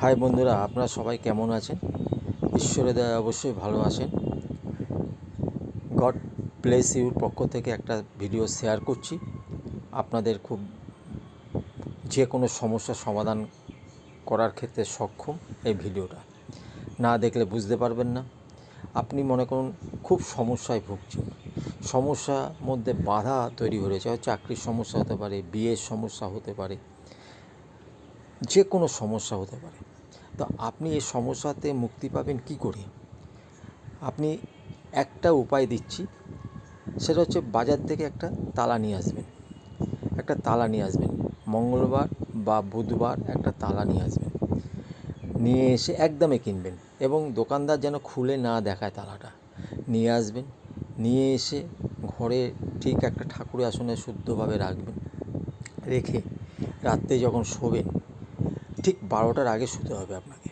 High বন্ধুরা, আপনারা সবাই কেমন আছেন? ঈশ্বরের দয়া অবশ্যই ভালো আছেন। গড প্লেস ইউর পক্ষ থেকে একটা ভিডিও শেয়ার করছি। আপনাদের খুব যে কোনো সমস্যার সমাধান করার ক্ষেত্রে সক্ষম এই ভিডিওটা। না দেখলে বুঝতে পারবেন না। আপনি মনে করুন, খুব সমস্যায় ভুগছেন। সমস্যার মধ্যে বাধা তৈরি হয়েছে, হয় চাকরির সমস্যা হতে পারে, বিয়ের সমস্যা হতে পারে, যে কোনো সমস্যা হতে পারে। তো আপনি এই সমস্যাতে মুক্তি পাবেন কি করে? আপনি একটা উপায় দিচ্ছি, সেটা হচ্ছে বাজার থেকে একটা তালা নিয়ে আসবেন। একটা তালা নিয়ে আসবেন। মঙ্গলবার বা বুধবার একটা তালা নিয়ে আসবেন। নিয়ে এসে একদমে কিনবেন এবং দোকানদার যেন খুলে না দেখায় তালাটা। নিয়ে আসবেন, নিয়ে এসে ঘরে ঠিক একটা ঠাকুরের আসনে শুদ্ধভাবে রাখবেন। রেখে রাত্রে যখন শোবেন ঠিক বারোটার আগে শুতে হবে আপনাকে।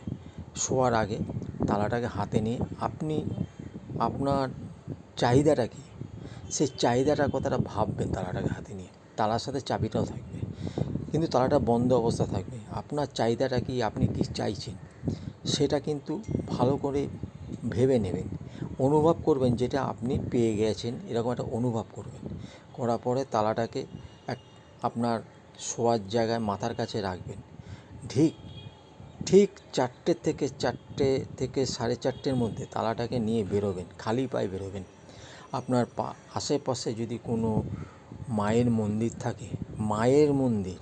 শোয়ার আগে তালাটাকে হাতে নিয়ে আপনি, আপনার চাহিদাটা কী? সেই চাহিদাটার কথাটা ভাববেন তালাটাকে হাতে নিয়ে। তালার সাথে চাবিটাও থাকবে। কিন্তু তালাটা বন্ধ অবস্থা থাকবে। আপনার চাহিদাটা কি আপনি কি চাইছেন? সেটা কিন্তু ভালো করে ভেবে নেবেন। অনুভব করবেন যেটা আপনি পেয়ে গেছেন, এরকম একটা অনুভব করবেন। করার পরে তালাটাকে এক আপনার শোয়ার জায়গায় মাথার কাছে রাখবেন। ঠিক ঠিক চারটে থেকে চারটে থেকে সাড়ে চারটের মধ্যে তালাটাকে নিয়ে বেরোবেন, খালি পায়ে বেরোবেন। আপনার পা, আশেপাশে যদি কোনো মায়ের মন্দির থাকে, মায়ের মন্দির,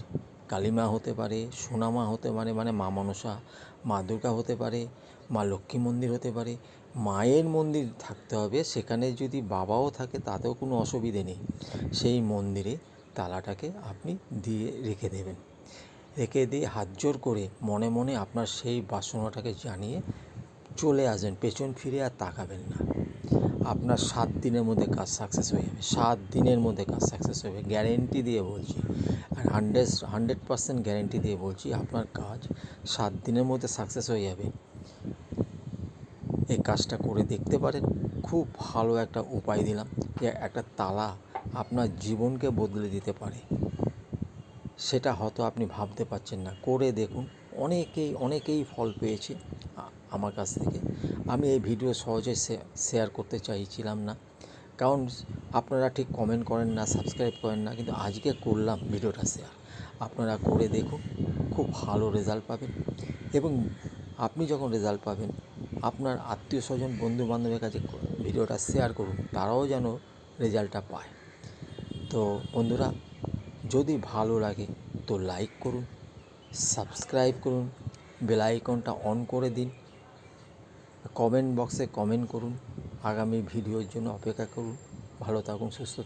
কালীমা হতে পারে, সোনামা হতে পারে মানে মা মনসা, মা দুর্গা হতে পারে, মা লক্ষ্মী মন্দির হতে পারে, মায়ের মন্দির থাকতে হবে, সেখানে যদি বাবাও থাকে তাতেও কোনো অসুবিধে নেই। সেই মন্দিরে তালাটাকে আপনি দিয়ে রেখে দেবেন। রেখে দিয়ে হাত জোর করে মনে মনে আপনার সেই বাসনাটাকে জানিয়ে চলে আসবেন, পেছন ফিরে আর তাকাবেন না। আপনার সাত দিনের মধ্যে কাজ সাকসেস হয়ে যাবে। সাত দিনের মধ্যে কাজ সাকসেস হবে গ্যারেন্টি দিয়ে বলছি। আর হান্ড্রেড হান্ড্রেড পার্সেন্ট গ্যারেন্টি দিয়ে বলছি, আপনার কাজ সাত দিনের মধ্যে সাকসেস হয়ে যাবে। এই কাজটা করে দেখতে পারেন। খুব ভালো একটা উপায় দিলাম যে একটা তালা আপনার জীবনকে বদলে দিতে পারে। সেটা হয়তো আপনি ভাবতে পারছেন না। করে দেখুন, অনেকেই অনেকেই ফল পেয়েছে আমার কাছ থেকে। আমি এই ভিডিও সহজে শেয়ার করতে চাইছিলাম না। কারণ আপনারা ঠিক কমেন্ট করেন না সাবস্ক্রাইব করেন না, কিন্তু আজকে করলাম ভিডিওটা শেয়ার আপনারা করে দেখুন, খুব ভালো রেজাল্ট পাবেন। এবং আপনি যখন রেজাল্ট পাবেন, আপনার আত্মীয় স্বজন বন্ধু বান্ধবের কাছে ভিডিওটা শেয়ার করুন, তারাও যেন রেজাল্টটা পায়। তো বন্ধুরা যদি ভালো লাগে তো লাইক করুন সাবস্ক্রাইব করুন বেল আইকনটা অন করে দিন কমেন্ট বক্সে কমেন্ট করুন, আগামী ভিডিওর জন্য অপেক্ষা করুন, ভালো থাকুন, সুস্থ থাকুন।